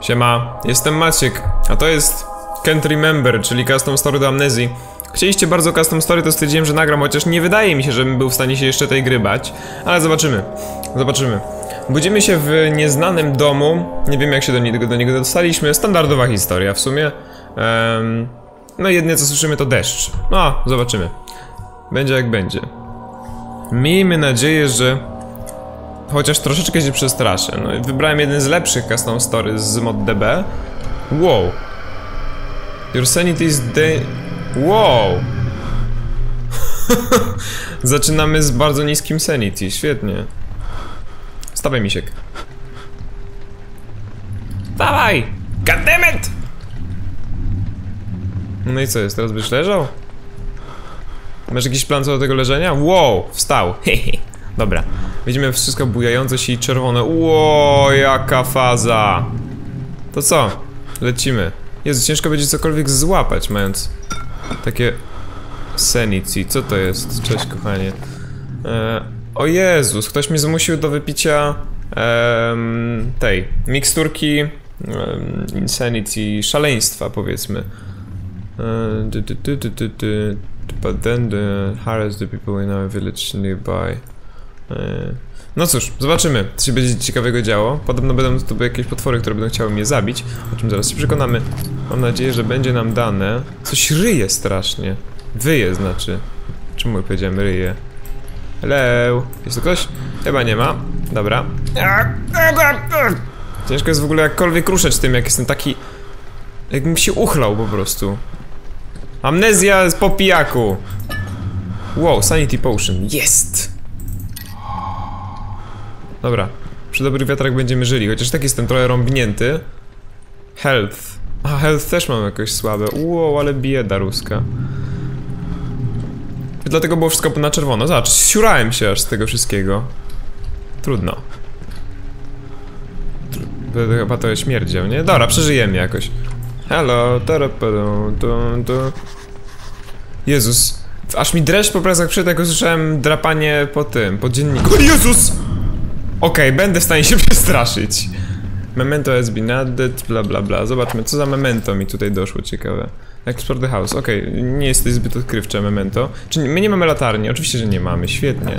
Siema, jestem Maciek, a to jest Can't Remember, czyli custom story do amnezji. Chcieliście bardzo custom story, to stwierdziłem, że nagram, chociaż nie wydaje mi się, żebym był w stanie się jeszcze tej gry bać. Ale zobaczymy, zobaczymy. Budzimy się w nieznanym domu, nie wiem jak się do niego, do niego dostaliśmy, standardowa historia w sumie. Em, no jedynie co słyszymy to deszcz. No, zobaczymy. Będzie jak będzie. Miejmy nadzieję, że chociaż troszeczkę się przestraszę. No, i wybrałem jeden z lepszych custom stories z ModDB. Wow. Your sanity is day... Wow. Zaczynamy z bardzo niskim sanity, świetnie. Stawaj misiek. Dawaj! Goddammit! No i co jest, teraz byś leżał? Masz jakiś plan co do tego leżenia? Wow, wstał. Hehe. Dobra. Widzimy wszystko bujające się i czerwone. Ło, jaka faza. To co? Lecimy. Jezu, ciężko będzie cokolwiek złapać, mając takie sanity. Co to jest? Cześć, kochanie. E, o Jezus, ktoś mnie zmusił do wypicia tej miksturki em, szaleństwa, powiedzmy. E, dy. But then the harass the people in our village nearby. E, No cóż, zobaczymy, co się będzie ciekawego działo. Podobno będą tu jakieś potwory, które będą chciały mnie zabić, o czym zaraz się przekonamy. Mam nadzieję, że będzie nam dane. Coś ryje strasznie. Wyje znaczy. Czemu powiedziałem ryje? Hello? Jest tu ktoś? Chyba nie ma. Dobra. Ciężko jest w ogóle jakkolwiek ruszać tym, jak jestem taki... Jakbym się uchlał po prostu. Amnezja po pijaku. Wow, sanity potion. Jest! Dobra. Przy dobrych wiatrach będziemy żyli, chociaż tak jestem trochę rąbnięty. Health. A, health też mam jakoś słabe. Wow, ale bieda ruska. I dlatego było wszystko na czerwono. Zobacz, siurałem się aż z tego wszystkiego. Trudno. Tr chyba to śmierdział, nie? Dobra, przeżyjemy jakoś. Hello, tu. Jezus. Aż mi dreszcz po plecach przyszedł, jak usłyszałem drapanie po tym, po dzienniku. O Jezus! Okej, będę w stanie się przestraszyć. Memento has been added, bla bla bla. Zobaczmy, co za memento mi tutaj doszło, ciekawe. Explore the house, okej, nie jesteś zbyt odkrywcze, memento. Czy my nie mamy latarni? Oczywiście, że nie mamy, świetnie.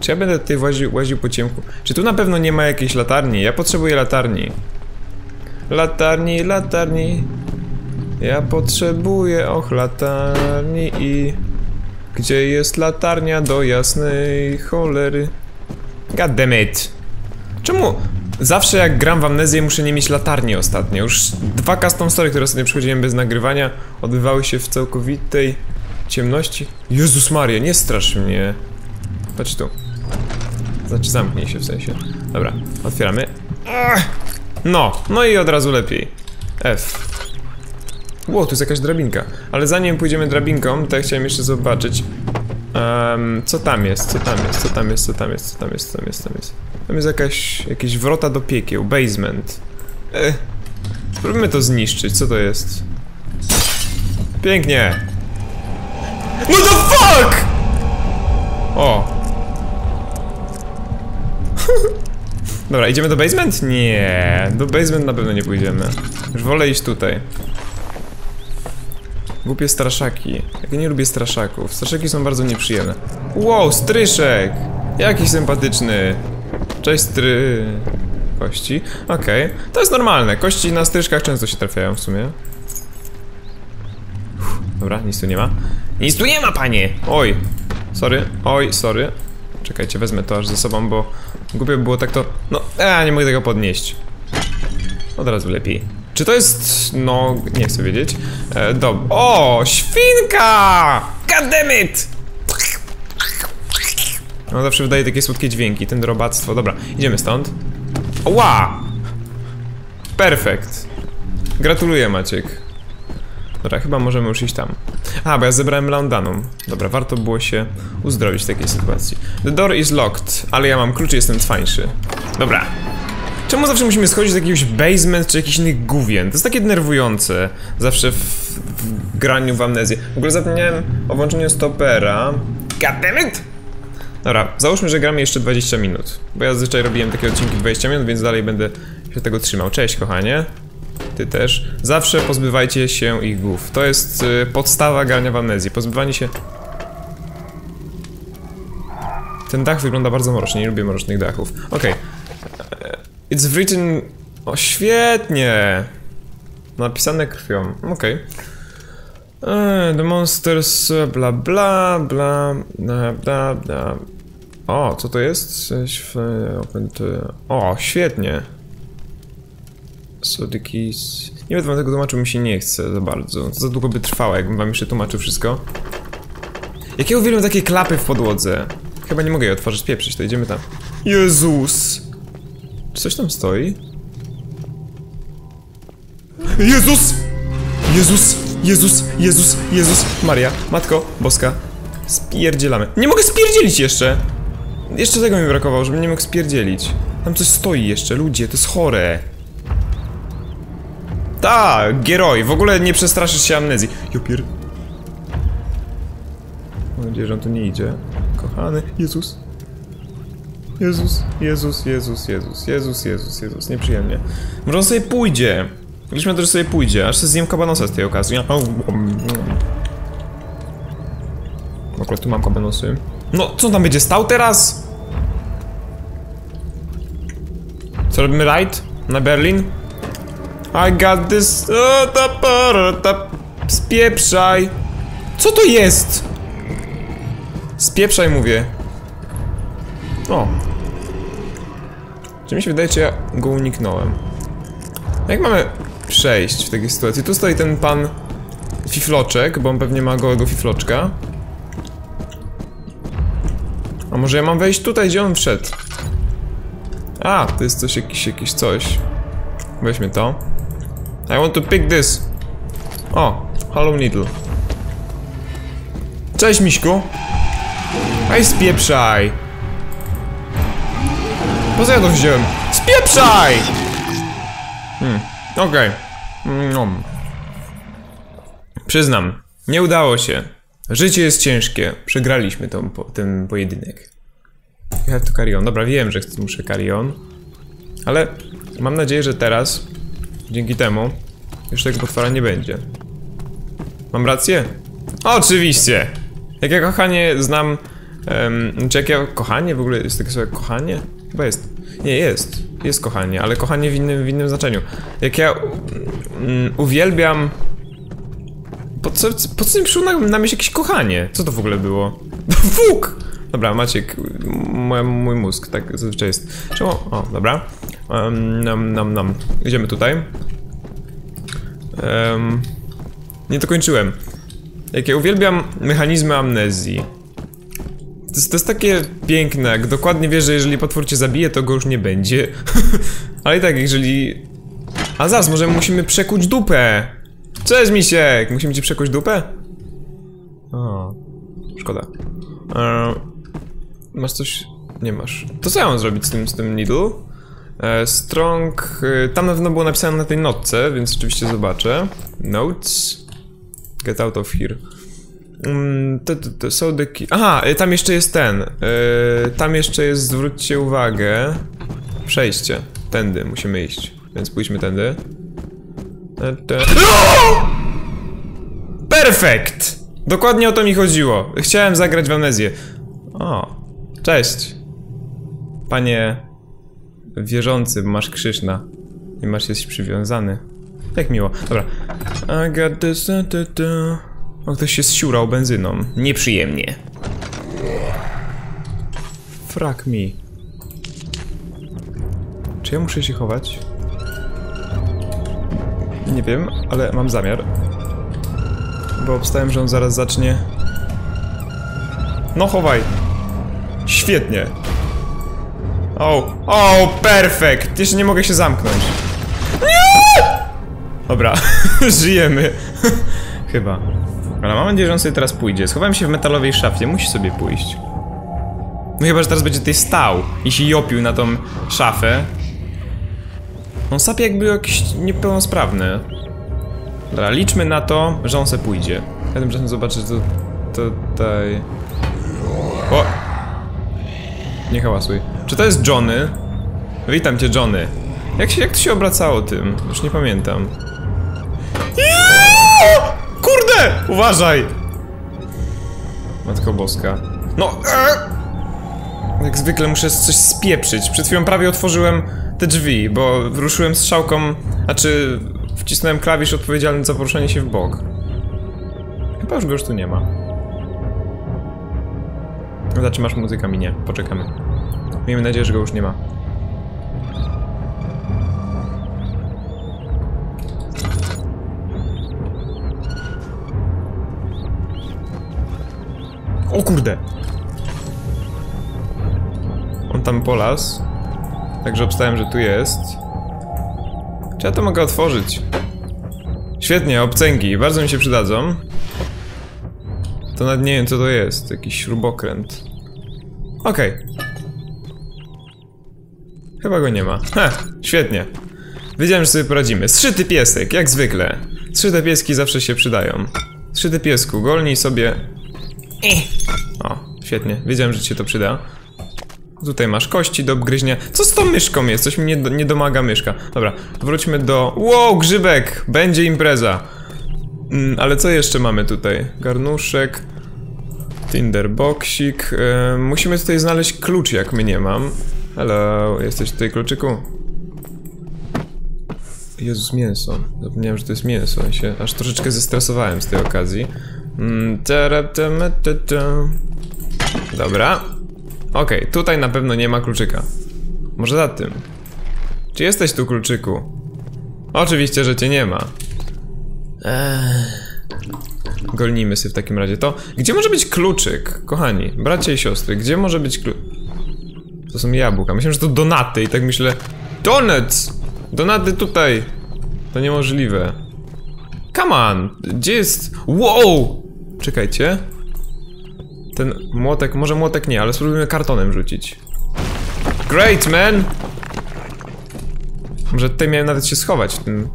Czy ja będę tutaj łaził, łaził po ciemku? Czy tu na pewno nie ma jakiejś latarni? Ja potrzebuję latarni. Latarni, latarni. Ja potrzebuję, och, latarni i... Gdzie jest latarnia do jasnej cholery? God damn it. Czemu zawsze jak gram w amnezję muszę nie mieć latarni ostatnio? Już dwa custom story, które ostatnio przychodziłem bez nagrywania, odbywały się w całkowitej ciemności. Jezus Maria, nie strasz mnie. Patrz tu. Znaczy zamknij się w sensie. Dobra, otwieramy. No, no i od razu lepiej. F. Ło, tu jest jakaś drabinka. Ale zanim pójdziemy drabinką, to ja chciałem jeszcze zobaczyć Em, co tam jest, co tam jest, co tam jest, co tam jest, co tam jest, co tam jest, tam jest. Tam jest jakaś, jakieś wrota do piekieł, basement. Eh, spróbujmy to zniszczyć, co to jest? Pięknie! What the fuck?! O! Dobra, idziemy do basement? Nie, do basement na pewno nie pójdziemy. Już wolę iść tutaj. Głupie straszaki. Ja nie lubię straszaków. Straszaki są bardzo nieprzyjemne. Wow, stryszek! Jaki sympatyczny. Cześć stry... Kości. Okej. To jest normalne. Kości na stryszkach często się trafiają w sumie. Uff, dobra, nic tu nie ma. Nic tu nie ma, panie! Oj. Sorry. Oj, sorry. Czekajcie, wezmę to aż ze sobą, bo głupio by było tak to... No, ja nie mogę tego podnieść. Od razu lepiej. Czy to jest... no... nie chcę wiedzieć. E, dob... O! Świnka! God damn it! No zawsze wydaje takie słodkie dźwięki, ten robactwo. Dobra, idziemy stąd. Ła! Perfekt. Gratuluję Maciek. Dobra, chyba możemy już iść tam. A, bo ja zebrałem Laundanum. Dobra, warto było się uzdrowić w takiej sytuacji. The door is locked, ale ja mam klucz i jestem twańszy. Dobra, Czemu zawsze musimy schodzić do jakiegoś basement czy jakichś innych gówien? To jest takie denerwujące. Zawsze w, w graniu w amnezję. W ogóle zapomniałem o włączeniu stopera. Goddammit! Dobra, załóżmy, że gramy jeszcze 20 minut. Bo ja zazwyczaj robiłem takie odcinki 20 minut, więc dalej będę się tego trzymał. Cześć, kochanie. Ty też. Zawsze pozbywajcie się ich głów. To jest y, podstawa grania w amnezji. Pozbywanie się... Ten dach wygląda bardzo mrocznie, nie lubię mrocznych dachów. Okej. Okay. It's written... O, świetnie! Napisane krwią. Okej. Okay. The monsters, bla bla bla bla bla bla. O, co to jest? O, świetnie. So the keys... Nie będę wam tego tłumaczył, mi się nie chce za bardzo. To za długo by trwało, jakbym wam jeszcze tłumaczył wszystko. Jakie uwielbiam takie klapy w podłodze. Chyba nie mogę jej otworzyć, pieprzyć, to idziemy tam. Jezus! Czy coś tam stoi? Jezus! Jezus! Jezus! Jezus! Jezus! Maria! Matko! Boska! Spierdzielamy. Nie mogę spierdzielić jeszcze! Jeszcze tego mi brakowało, żebym nie mógł spierdzielić. Tam coś stoi jeszcze, ludzie, to jest chore. Tak, Gieroj, w ogóle nie przestraszysz się amnezji. Jopier. Mam nadzieję, że on tu nie idzie. Kochany, Jezus. Jezus, Jezus, Jezus, Jezus, Jezus, Jezus, Jezus, nieprzyjemnie. Może on sobie pójdzie. Liczmy że sobie pójdzie, aż sobie zjem kabanosa z tej okazji. Akurat tu mam kabanosy. No, co tam będzie stał teraz? Co robimy right? Na Berlin? I got this... O, ta, ta, ta. Spieprzaj! Co to jest? Spieprzaj, mówię. O. Czy mi się wydaje, ja go uniknąłem? Jak mamy przejść w takiej sytuacji? Tu stoi ten pan fifloczek, bo on pewnie ma gołego fifloczka. A może ja mam wejść tutaj, gdzie on wszedł? A, to jest coś, jakiś, jakiś coś. Weźmy to. I want to pick this. O, hollow needle. Cześć, miśku. Ej, spieprzaj. Po co ja to wziąłem? Spieprzaj! Hmm, okej. Okay. No. Przyznam, nie udało się. Życie jest ciężkie. Przegraliśmy tą, po, ten pojedynek. Have to carry on. Dobra, wiem, że muszę carry on. Ale mam nadzieję, że teraz, dzięki temu, już tego potwora nie będzie. Mam rację? Oczywiście! Jak ja kochanie znam... Um, czy jak ja kochanie w ogóle jest takie słowo kochanie? Chyba jest. Nie, jest. Jest kochanie, ale kochanie w innym, w innym znaczeniu. Jak ja um, uwielbiam... Po co, po co mi przyszło na, na myśl jakieś kochanie? Co to w ogóle było? Fuk! Dobra, Maciek, mój, mój mózg, tak zazwyczaj jest. Czemu? O, dobra. Um, nam, nam, nam. Idziemy tutaj. Um, nie dokończyłem. Jak ja uwielbiam mechanizmy amnezji. To jest, to jest, takie piękne, jak dokładnie wiesz, że jeżeli potwór cię zabije, to go już nie będzie. Ale i tak, jeżeli... A zaraz, może musimy przekuć dupę! Cześć, misiek! Musimy ci przekuć dupę? O, szkoda. Eee, masz coś? Nie masz. To co ja mam zrobić z tym, z tym needle? E, strong... E, tam na pewno było napisane na tej notce, więc oczywiście zobaczę. Notes. Get out of here. Mm, to, to, to są key. Aha, e, tam jeszcze jest ten. tam jeszcze jest, zwróćcie uwagę. Przejście. Tędy musimy iść. Więc pójdźmy tędy. Perfekt! Dokładnie o to mi chodziło. Chciałem zagrać w amnezję. O, cześć. Panie wierzący, masz krzyż na... I masz jesteś przywiązany. Jak miło. Dobra. I got this, da, da, da. O, ktoś się zsiurał benzyną. Nieprzyjemnie. Frak mi. Czy ja muszę się chować? Nie wiem, ale mam zamiar. Bo obstałem, że on zaraz zacznie... No chowaj! Świetnie! O, o, perfekt! Jeszcze nie mogę się zamknąć. Nie! Dobra, żyjemy. Chyba. Ale mam nadzieję, że on sobie teraz pójdzie. Schowałem się w metalowej szafie, musi sobie pójść. No chyba, że teraz będzie tutaj stał i się jopił na tą szafę. On sapie jakby jakiś niepełnosprawny. Dobra, liczmy na to, że on se pójdzie. Ja tymczasem zobaczę, co tutaj... O! Nie hałasuj. Czy to jest Johnny? Witam cię, Johnny. Jak, się, jak to się obracało tym? Już nie pamiętam. Uważaj! Matko Boska. No! E! Jak zwykle muszę coś spieprzyć. Przed chwilą prawie otworzyłem te drzwi, bo ruszyłem strzałką, znaczy wcisnąłem klawisz odpowiedzialny za poruszanie się w bok. Chyba już go już tu nie ma. Zatrzymasz muzyka mi nie, poczekamy. Miejmy nadzieję, że go już nie ma. O kurde! On tam polas. Także obstałem, że tu jest. Czy ja to mogę otworzyć? Świetnie, obcęgi. Bardzo mi się przydadzą. To nawet nie wiem co to jest. Jakiś śrubokręt. Okej. Chyba go nie ma. Ha, świetnie. Wiedziałem, że sobie poradzimy. Zszyty piesek, jak zwykle. Zszyte pieski zawsze się przydają. Zszyty piesku, golnij sobie... O, świetnie. Wiedziałem, że ci się to przyda. Tutaj masz kości do obgryźnia. Co z tą myszką jest? Coś mi nie, nie domaga myszka. Dobra, wróćmy do... Wow, grzybek! Będzie impreza. Mm, ale co jeszcze mamy tutaj? Garnuszek. Tinderboxik. Yy, musimy tutaj znaleźć klucz, jak my nie mam. Hello, jesteś tutaj kluczyku? Jezus, mięso. Zapomniałem, że to jest mięso. Ja się aż troszeczkę zestresowałem z tej okazji. Mm. Dobra. Okej, tutaj na pewno nie ma kluczyka. Może za tym. Czy jesteś tu, kluczyku? Oczywiście, że cię nie ma. Golnijmy sobie w takim razie to. Gdzie może być kluczyk? Kochani, bracia i siostry, gdzie może być kluczyk? To są jabłka. Myślałem, że to donaty i tak myślę... Donuts! Donaty tutaj! To niemożliwe. Come on! Gdzie jest... Wow! Czekajcie. Ten młotek, może młotek nie, ale spróbujmy kartonem rzucić. Great, man! Może tutaj miałem nawet się schować w tym...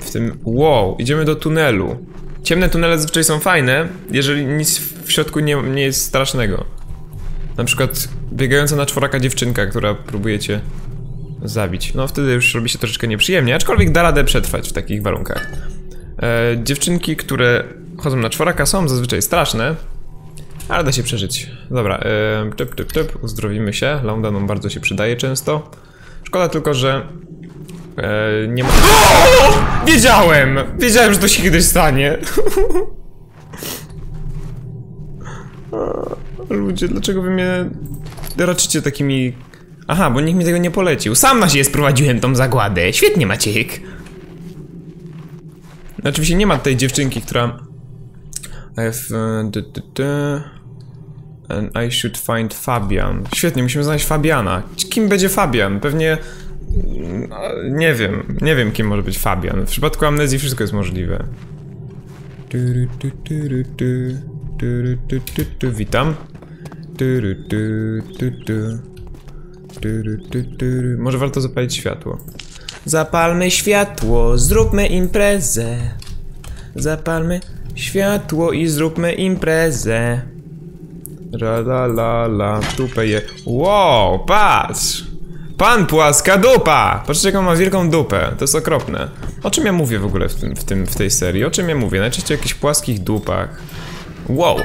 W tym... Wow, idziemy do tunelu. Ciemne tunele zazwyczaj są fajne, jeżeli nic w środku nie, nie jest strasznego. Na przykład biegająca na czworaka dziewczynka, która próbuje cię zabić. No wtedy już robi się troszeczkę nieprzyjemnie, aczkolwiek da radę przetrwać w takich warunkach. E, dziewczynki, które chodzą na czworaka są zazwyczaj straszne, ale da się przeżyć. Dobra, e, typ, typ, typ, uzdrowimy się. Launda nam bardzo się przydaje często. Szkoda tylko, że e, nie ma... O! Wiedziałem! Wiedziałem, że to się kiedyś stanie. Ludzie, dlaczego wy mnie raczycie takimi... Aha, bo nikt mi tego nie polecił. Sam na siebie sprowadziłem tą zagładę. Świetnie, Maciek. Oczywiście nie ma tej dziewczynki, która... F... D, d, d, and I should find Fabian. Świetnie, musimy znaleźć Fabiana. Kim będzie Fabian? Pewnie... no, Nie wiem, nie wiem kim może być Fabian. W przypadku amnezji wszystko jest możliwe. Witam. Może warto zapalić światło. Zapalmy światło, zróbmy imprezę. Zapalmy światło i zróbmy imprezę. Ra la la la, dupę je. Wow, patrz! Pan płaska dupa! Patrzcie jaką ma wielką dupę, to jest okropne. O czym ja mówię w ogóle w, tym, w, tym, w tej serii? O czym ja mówię? Najczęściej o jakichś płaskich dupach. Wow,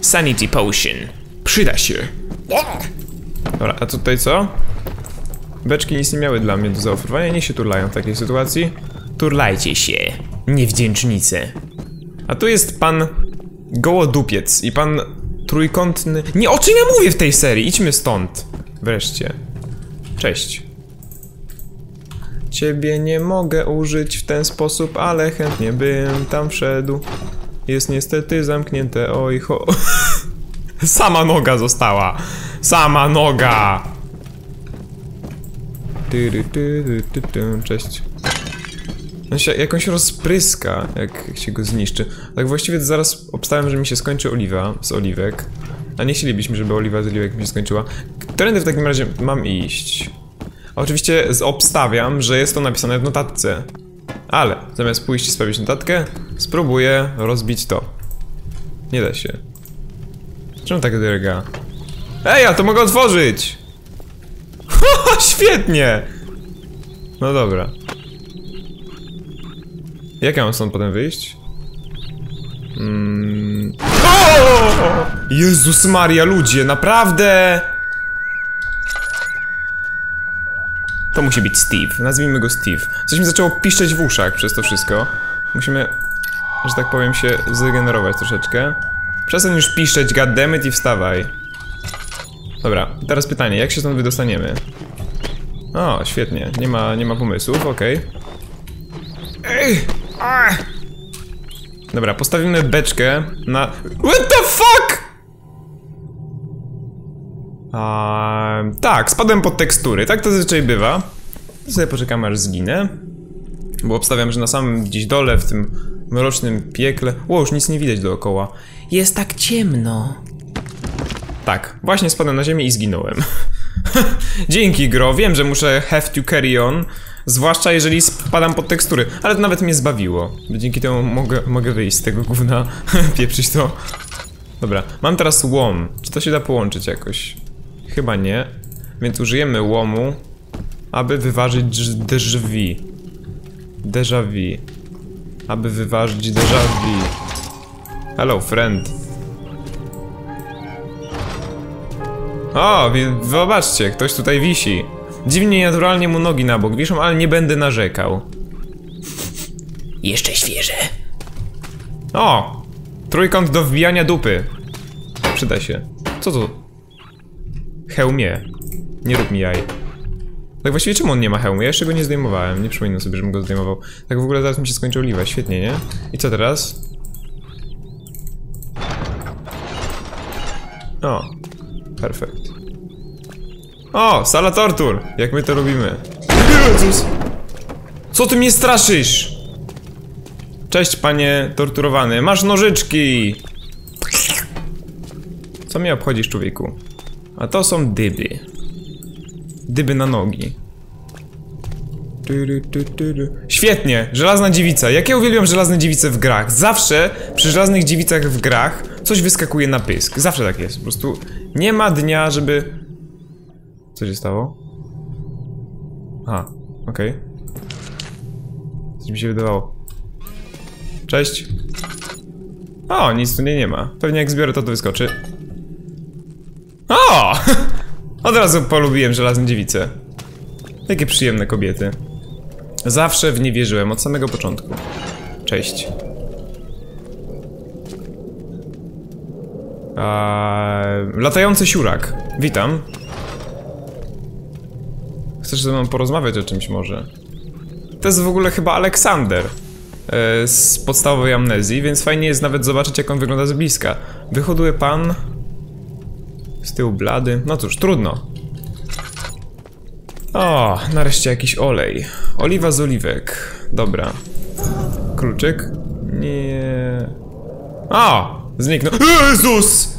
sanity potion. Przyda się. Dobra, a tutaj co? Beczki nic nie miały dla mnie do zaoferowania, niech się turlają w takiej sytuacji. Turlajcie się, niewdzięcznice. A tu jest pan gołodupiec i pan trójkątny... Nie, o czym ja mówię w tej serii? Idźmy stąd. Wreszcie. Cześć. Ciebie nie mogę użyć w ten sposób, ale chętnie bym tam wszedł. Jest niestety zamknięte, oj ho... Sama noga została. Sama noga. Tyry, ty, ty. Cześć. On się rozpryska, jak się go zniszczy. Tak właściwie zaraz obstałem, że mi się skończy oliwa z oliwek. A nie chcielibyśmy, żeby oliwa z oliwek mi się skończyła. Którędy w takim razie mam iść? Oczywiście obstawiam, że jest to napisane w notatce. Ale zamiast pójść i sprawić notatkę, spróbuję rozbić to. Nie da się. Czemu tak drga? Ej, ja to mogę otworzyć! Świetnie! No dobra. Jak ja mam stąd potem wyjść? Mm. O! Jezus Maria, ludzie, naprawdę! To musi być Steve. Nazwijmy go Steve. Coś mi zaczęło piszczeć w uszach przez to wszystko. Musimy, że tak powiem, się zregenerować troszeczkę. Przestań już piszczeć, goddammit i wstawaj. Dobra, teraz pytanie, jak się stąd wydostaniemy? O, świetnie, nie ma, nie ma pomysłów, okej. Ej! Dobra, postawimy beczkę na... What the fuck?! A, tak, spadłem pod tekstury, tak to zazwyczaj bywa. Sobie poczekamy aż zginę. Bo obstawiam, że na samym gdzieś dole, w tym mrocznym piekle... Ło, już nic nie widać dookoła. Jest tak ciemno. Tak, właśnie spadłem na ziemię i zginąłem. Dzięki gro, wiem, że muszę have to carry on. Zwłaszcza jeżeli spadam pod tekstury, ale to nawet mnie zbawiło. Dzięki temu mogę, mogę wyjść z tego gówna, pieprzyć to. Dobra, mam teraz łom. Czy to się da połączyć jakoś? Chyba nie. Więc użyjemy łomu, aby wyważyć drz- drzwi. Déjà vu. Aby wyważyć déjà vu. Hello, friend. O, zobaczcie, ktoś tutaj wisi. Dziwnie naturalnie mu nogi na bok wiszą, ale nie będę narzekał. Jeszcze świeże. O! Trójkąt do wbijania dupy. Przyda się. Co to? Hełmie. Nie rób mi jaj. Tak właściwie czemu on nie ma hełmu? Ja jeszcze go nie zdejmowałem. Nie przypominam sobie, żebym go zdejmował. Tak w ogóle zaraz mi się skończy oliwa. Świetnie, nie? I co teraz? O. Perfekt. O! Sala tortur! Jak my to robimy. Jezus! Co ty mnie straszysz? Cześć, panie torturowany. Masz nożyczki! Co mnie obchodzisz, człowieku? A to są dyby. Dyby na nogi. Świetnie! Żelazna dziewica. Jak ja uwielbiam żelazne dziewice w grach. Zawsze przy żelaznych dziewicach w grach coś wyskakuje na pysk. Zawsze tak jest. Po prostu nie ma dnia, żeby... Co się stało? A, okej. Coś mi się wydawało. Cześć. O, nic tu nie, nie ma. Pewnie jak zbiorę to, to wyskoczy. O! Od razu polubiłem żelazne dziewice. Jakie przyjemne kobiety. Zawsze w nie wierzyłem, od samego początku. Cześć. Eee, latający siurak. Witam. Chcesz ze mną porozmawiać o czymś może? To jest w ogóle chyba Aleksander e, z podstawowej amnezji, więc fajnie jest nawet zobaczyć jak on wygląda z bliska. Wyhoduje pan... Z tyłu blady. No cóż, trudno. O, nareszcie jakiś olej. Oliwa z oliwek. Dobra. Kluczyk? Nie. O! Zniknął. Jezus!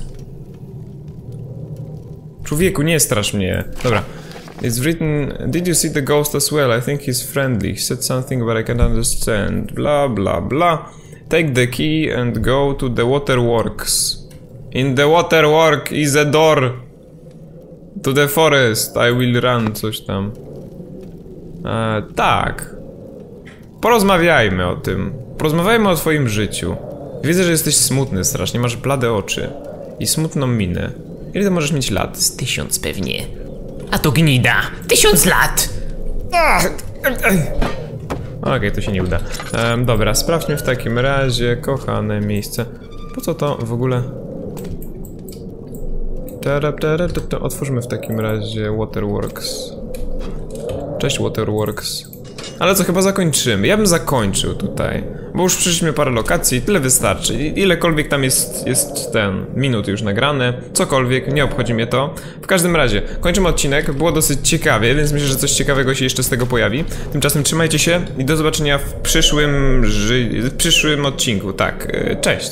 Człowieku, nie strasz mnie. Dobra. It's written, did you see the ghost as well? I think he's friendly. He said something but I can't understand. Blah, blah, blah. Take the key and go to the waterworks. In the waterwork is a door. To the forest. I will run. Coś tam. E, tak. Porozmawiajmy o tym. Porozmawiajmy o twoim życiu. Widzę, że jesteś smutny strasznie. Masz blade oczy. I smutną minę. Ile ty możesz mieć lat? Z tysiąc pewnie. A to gnida. Tysiąc lat! Okej, to się nie uda. Em, dobra, sprawdźmy w takim razie kochane miejsce. Po co to w ogóle? Tara, tara, to, to otwórzmy w takim razie Waterworks. Cześć Waterworks. Ale co, chyba zakończymy. Ja bym zakończył tutaj. Bo już przyszliśmy parę lokacji, tyle wystarczy. I- Ilekolwiek tam jest, jest ten minut już nagrane, cokolwiek, nie obchodzi mnie to. W każdym razie, kończymy odcinek, było dosyć ciekawie, więc myślę, że coś ciekawego się jeszcze z tego pojawi. Tymczasem trzymajcie się i do zobaczenia w przyszłym, w przyszłym odcinku. Tak, e, cześć.